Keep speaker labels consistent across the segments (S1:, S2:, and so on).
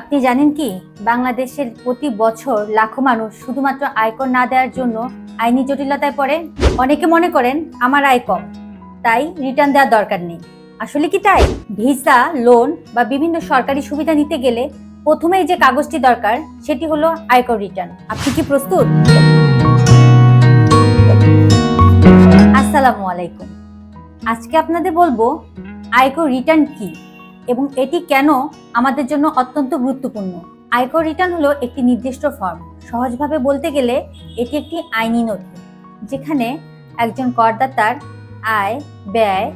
S1: আপনি জানেন কি? বাংলাদেশের প্রতি বছর লাখো মানুষ শুধুমাত্র আয়কর না দেওয়ার জন্য আইনি জটিলতায় পড়ে। অনেকে মনে করেন, আমার আয় কম, তাই রিটার্ন দেওয়ার দরকার নেই। আসলে কি তাই? ভিসা লোন বা বিভিন্ন সরকারি সুবিধা নিতে গেলে প্রথমেই যে কাগজটি দরকার, সেটি হলো আয়কর রিটার্ন আপনি কি প্রস্তুত? আসসালামু আলাইকুম। আজকে আপনাদের বলব, আয়কর রিটার্ন কি? এবং এটি কেন আমাদের জন্য অত্যন্ত গুরুত্বপূর্ণ। আয়কর রিটার্ন হলো একটি নির্দিষ্ট ফর্ম। সহজভাবে বলতে গেলে, এটি একটি আইনি নথি, যেখানে একজন করদাতার আয়, ব্যয়,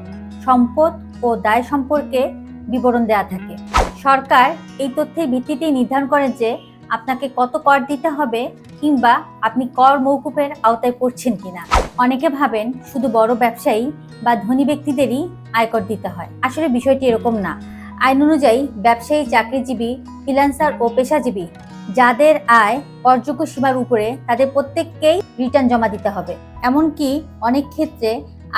S1: সম্পদ ও দায় সম্পর্কে বিবরণ দেওয়া থাকে। সরকার এই তথ্যের ভিত্তিতেই নির্ধারণ করেন যে আপনাকে কত কর দিতে হবে কিংবা আপনি কর মৌকুফের আওতায় পড়ছেন কিনা। অনেকে ভাবেন, শুধু বড় ব্যবসায়ী বা ধনী ব্যক্তিদেরই আয়কর দিতে হয়। আসলে বিষয়টি এরকম না। আইন অনুযায়ী ব্যবসায়ী, চাকরিজীবী ফ্রিল্যান্সার ও পেশাজীবী যাদের আয় করযোগ্য সীমার উপরে তাদের প্রত্যেককেই রিটার্ন জমা দিতে হবে। এমনকি অনেক ক্ষেত্রে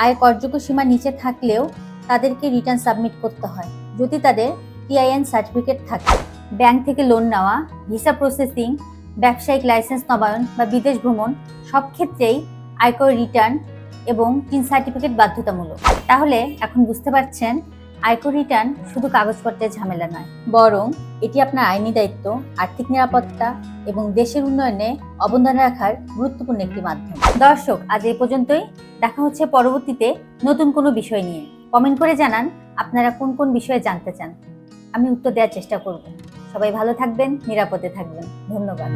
S1: আয় করযোগ্য সীমার নিচে থাকলেও তাদেরকে রিটার্ন সাবমিট করতে হয়, যদি তাদের টিআইএন সার্টিফিকেট থাকে। ব্যাংক থেকে লোন নেওয়া ভিসা প্রসেসিং ব্যবসায়িক লাইসেন্স নবায়ন বা বিদেশ ভ্রমণ সব ক্ষেত্রেই আয়কর রিটার্ন এবং টিন সার্টিফিকেট বাধ্যতামূলক। তাহলে এখন বুঝতে পারছেন আয়কর রিটার্ন শুধু কাগজপত্রের ঝামেলা নয়, বরং এটি আপনার আইনি দায়িত্ব, আর্থিক নিরাপত্তা এবং দেশের উন্নয়নে অবদান রাখার গুরুত্বপূর্ণ একটি মাধ্যম। দর্শক, আজ এই পর্যন্তই। দেখা হচ্ছে পরবর্তীতে নতুন কোনো বিষয় নিয়ে। কমেন্ট করে জানান আপনারা কোন কোন বিষয়ে জানতে চান। আমি উত্তর দেওয়ার চেষ্টা করব। সবাই ভালো থাকবেন, নিরাপদে থাকবেন। ধন্যবাদ।